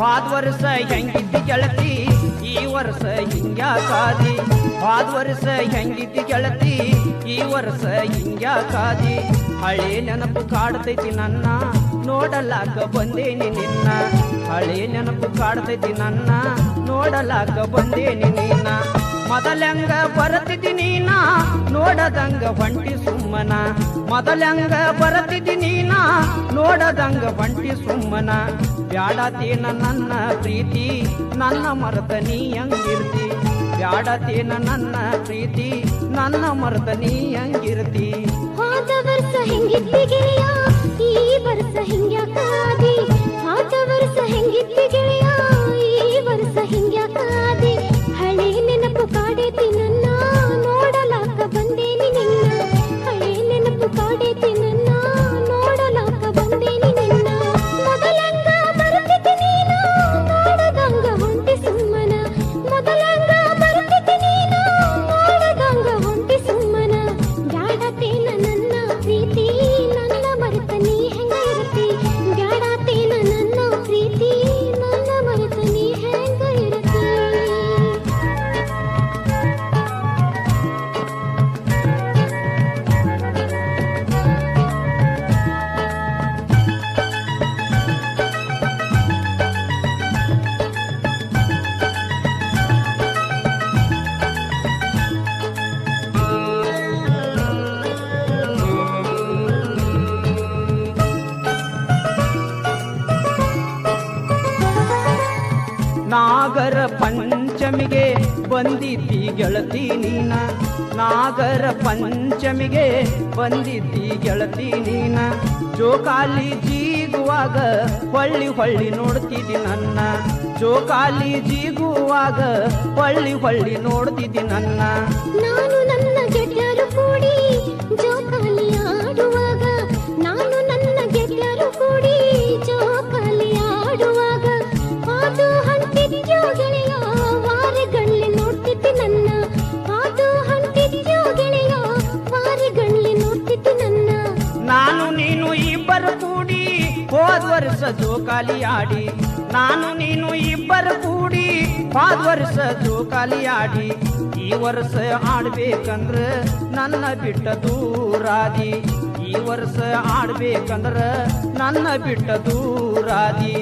ಹೋದ ವರ್ಷ ಹೆಂಗಿದ್ದಿ ಗೆಳತಿ, ಈ ವರ್ಷ ಹಿಂಗ್ಯಾಕಾದಿ ಪಾದ ವರ್ಷ ಹೆಂಗಿದ್ದಿ ಗೆಳತಿ, ಈ ವರ್ಷ ಹಿಂಗ್ಯಾಕಾದಿ ಹಳೆ ನೆನಪು ಕಾಡ್ತೈತಿ ನನ್ನ, ನೋಡಲಾಕ ಬಂದೇನಿ ನಿನ್ನ. ಹಳೆ ನೆನಪು ಕಾಡ್ತೈತಿ ನನ್ನ, ನೋಡಲಾಕ ಬಂದೇನಿ ನಿನ್ನ. ಮೊದಲಂಗ ಬರತಿದ್ದಿ ನೀನ, ನೋಡದಂಗ ಹೊಂಟಿ ಸುಮ್ಮನ. ಮೊದಲಂಗ ಬರತಿದ್ದಿ ನೀನ ನೋಡದಂಗ ಬಂಟಿ ಸುಮ್ಮನ. ಬ್ಯಾಡತೇನ ನನ್ನ ಪ್ರೀತಿ, ನನ್ನ ಮರದ ನೀ ಹಂಗಿರ್ತಿ. ಬ್ಯಾಡತೇನ ನನ್ನ ಪ್ರೀತಿ, ನನ್ನ ಮರದ ನೀ ಹಂಗಿರ್ತಿ. ಹೋದ ವರ್ಷ ಹೆಂಗಿದ್ದಿ ಈ ವರ್ಷ ಹಿಂಗ್ಯಾಕಾದಿ? ಹೋದ ವರ್ಷ ಹೆಂಗಿದ್ದಿ ಈ ವರ್ಷ ಹಿಂಗ್ಯಾಕಾದಿ? ಹಳೆ ನೆನಪು ಕಾಡೇತಿ ನನ್ನ ನಾಗರ ಪಂಚಮಿಗೆ ಬಂದಿದ್ದಿ ಗೆಳತಿ ನೀನ. ನಾಗರ ಪಂಚಮಿಗೆ ಬಂದಿದ್ದಿ ಗೆಳತಿ ನೀನ. ಜೋಕಾಲಿ ಜೀಗುವಾಗ ಹೊಳ್ಳಿ ಹೊಳ್ಳಿ ನೋಡ್ತಿದ್ದಿ ನನ್ನ. ಜೋಕಾಲಿ ಜೀಗುವಾಗ ಹೊಳ್ಳಿ ಹೊಳ್ಳಿ ನೋಡ್ತಿದ್ದಿ ನನ್ನ. ಇಬ್ಬರು ಕೂಡಿ ಹೋದ ವರ್ಷ ಜೋಕಾಲಿ ಆಡಿ ನಾನು ನೀನು ಇಬ್ಬರು ಕೂಡಿ ಹೋದ ವರ್ಷ ಜೋಕಾಲಿ ಆಡಿ ಈ ವರ್ಷ ಆಡ್ಬೇಕಂದ್ರ ನನ್ನ ಬಿಟ್ಟ ದೂರಾದಿ. ಈ ವರ್ಷ ಆಡ್ಬೇಕಂದ್ರ ನನ್ನ ಬಿಟ್ಟ ದೂರಾದಿ.